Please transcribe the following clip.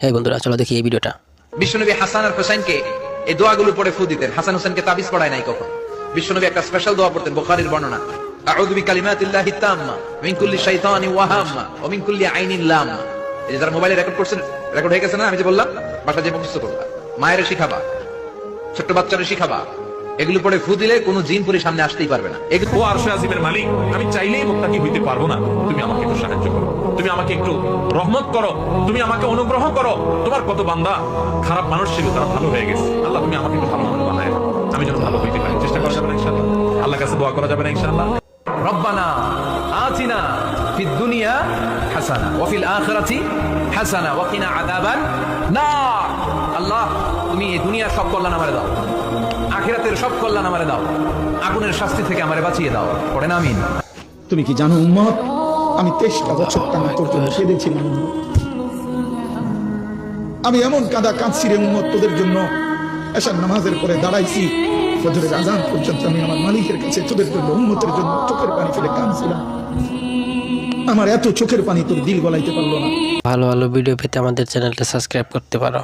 হ্যাঁ বন্ধুরা, চলো দেখি এই ভিডিওটা। বিশ্বনবী হাসান আর হোসেনকে এই দোয়াগুলো পড়ে ফু দিতেন। হাসান হোসেনকে তাবিজ পড়ায় নাই কখন? বিশ্বনবী একটা স্পেশাল দোয়া পড়তেন বুখারীর বর্ণনা। আউযু বিকালিমাতিল্লাহি তাম্মা, মিন কুল্লি শাইতানি ওয়া হাম্মা ওয়া মিন কুল্লি আইনিন লাম্মা। এই যারা মোবাইলে রেকর্ড করছেন রেকর্ড হয়ে গেছে না? আমি যে বললাম বাসা যে মুখস্থ করবা। মায়ের শিখাবা, ছোট্ট বাচ্চারে শিখাবা। এগুলো পরে ফু দিলে কোন জিন পরে সামনে আসতেই পারবে না। ও আরশে আজিমের মালিক আমি চাইলেই মুক্তাকি হইতে পারব না। তুমি আমাকে একটু সাহায্য করো। তুমি আমাকে একটু রহমত করো। তুমি আমাকে অনুগ্রহ করো। তোমার কত বান্দা খারাপ মানুষ ছিল তারা ভালো হয়ে গেছে। আল্লাহ তুমি আমাকে একটু ভালো মানুষ বানায় আমি যেন ভালো হইতে পারি। চেষ্টা করা যাবে না ইনশাআল্লাহ। আল্লাহ কাছে দোয়া করা যাবে না ইনশাআল্লাহ। রব্বানা আতিনা ফিদ দুনিয়া হাসানা ওয়া ফিল আখিরাতি হাসানা ওয়া কিনা আযাবান না আল্লাহ তুমি এই দুনিয়া সব কল্যাণ আমারে দাও। আখিরাতের সব কল্যাণ আমারে দাও। আগুনের শাস্তি থেকে আমারে বাঁচিয়ে দাও। পড়েন আমিন। তুমি কি জানো উম্মত আমি তেইশটা বছর টানা জন্য কেঁদেছিলাম। আমি এমন কাঁদা কাঁদছি রে উম্মত তোদের জন্য। এসার নামাজের পরে দাঁড়াইছি। ফজরের আজান পর্যন্ত আমি আমার মালিকের কাছে তোদের জন্য উন্মতের জন্য চোখের পানি ফেলে কাঁদছিলাম। আমার এত চোখের পানি তোর দিল গলাইতে পারল না। ভালো ভালো ভিডিও পেতে আমাদের চ্যানেলটা সাবস্ক্রাইব করতে পারো।